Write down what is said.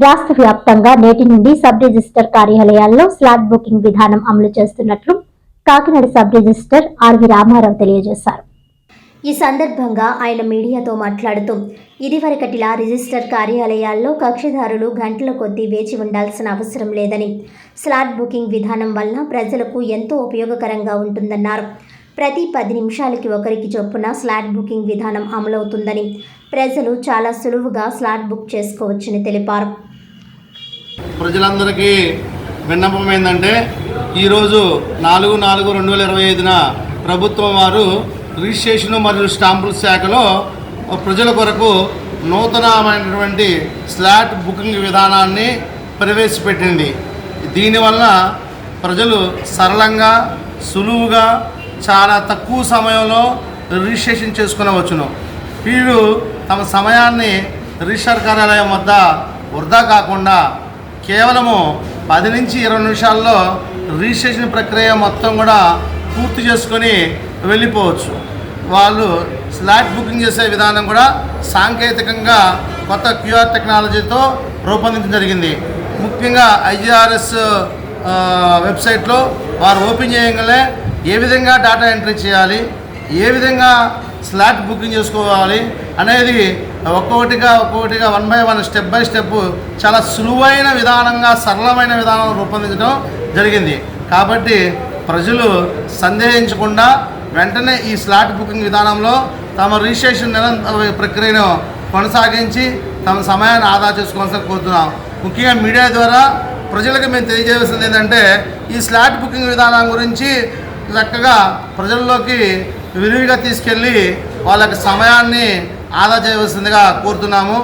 రాష్ట్ర వ్యాప్తంగా నేటి నుండి సబ్ రిజిస్టర్ కార్యాలయాల్లో స్లాట్ బుకింగ్ విధానం అమలు చేస్తున్నట్లు Kakinada sub register RV Ramarao తెలియజేశారు. ఈ సందర్భంగా ఆయన మీడియాతో మాట్లాడుతూ ఇదివరకటిలా రిజిస్టర్ కార్యాలయాల్లో కక్షిదారులు గంటల కొద్దీ వేచి ఉండాల్సిన అవసరం లేదని స్లాట్ బుకింగ్ విధానం వలన ప్రజలకు ఎంతో ఉపయోగకరంగా ఉంటుందన్నారు. ప్రతి పది నిమిషాలకి ఒకరికి చొప్పున స్లాట్ బుకింగ్ విధానం అమలవుతుందని ప్రజలు చాలా సులువుగా స్లాట్ బుక్ చేసుకోవచ్చని తెలిపారు. ప్రజలందరికీ విన్నపం ఏంటంటే ఈరోజు నాలుగు నాలుగు రెండు వేల ఇరవై ఐదున ప్రభుత్వం వారు రిజిస్ట్రేషన్ మరియు స్టాంపుల శాఖలో ప్రజల కొరకు నూతనమైనటువంటి స్లాట్ బుకింగ్ విధానాన్ని ప్రవేశపెట్టింది. దీనివల్ల ప్రజలు సరళంగా సులువుగా చాలా తక్కువ సమయంలో రిజిస్ట్రేషన్ చేసుకునవచ్చును. వీరు తమ సమయాన్ని రిజిస్టర్ కార్యాలయం వద్ద వృధా కాకుండా కేవలము పది నుంచి ఇరవై నిమిషాల్లో రిజిస్ట్రేషన్ ప్రక్రియ మొత్తం కూడా పూర్తి చేసుకొని వెళ్ళిపోవచ్చు. వాళ్ళు స్లాట్ బుకింగ్ చేసే విధానం కూడా సాంకేతికంగా కొత్త క్యూఆర్ టెక్నాలజీతో రూపొందించడం జరిగింది. ముఖ్యంగా ఐజీఆర్ఎస్ వెబ్సైట్లో వారు ఓపెన్ చేయగలే ఏ విధంగా డేటా ఎంట్రీ చేయాలి ఏ విధంగా స్లాట్ బుకింగ్ చేసుకోవాలి అనేది ఒక్కొక్కటిగా ఒక్కొక్కటిగా one by one step by step చాలా సులువైన విధానంగా సరళమైన విధానం రూపొందించడం జరిగింది. కాబట్టి ప్రజలు సందేహించకుండా వెంటనే ఈ స్లాట్ బుకింగ్ విధానంలో తమ రిజిస్ట్రేషన్ నిరంతర ప్రక్రియను కొనసాగించి తమ సమయాన్ని ఆదా చేసుకోవాల్సిన కోరుతున్నాం. ముఖ్యంగా మీడియా ద్వారా ప్రజలకు మేము తెలియజేయాల్సింది ఏంటంటే ఈ స్లాట్ బుకింగ్ విధానం గురించి చక్కగా ప్రజల్లోకి విరివిగా తీసుకెళ్ళి వాళ్ళకి సమయాన్ని ఆదా చేయవలసిందిగా కోరుతున్నాము.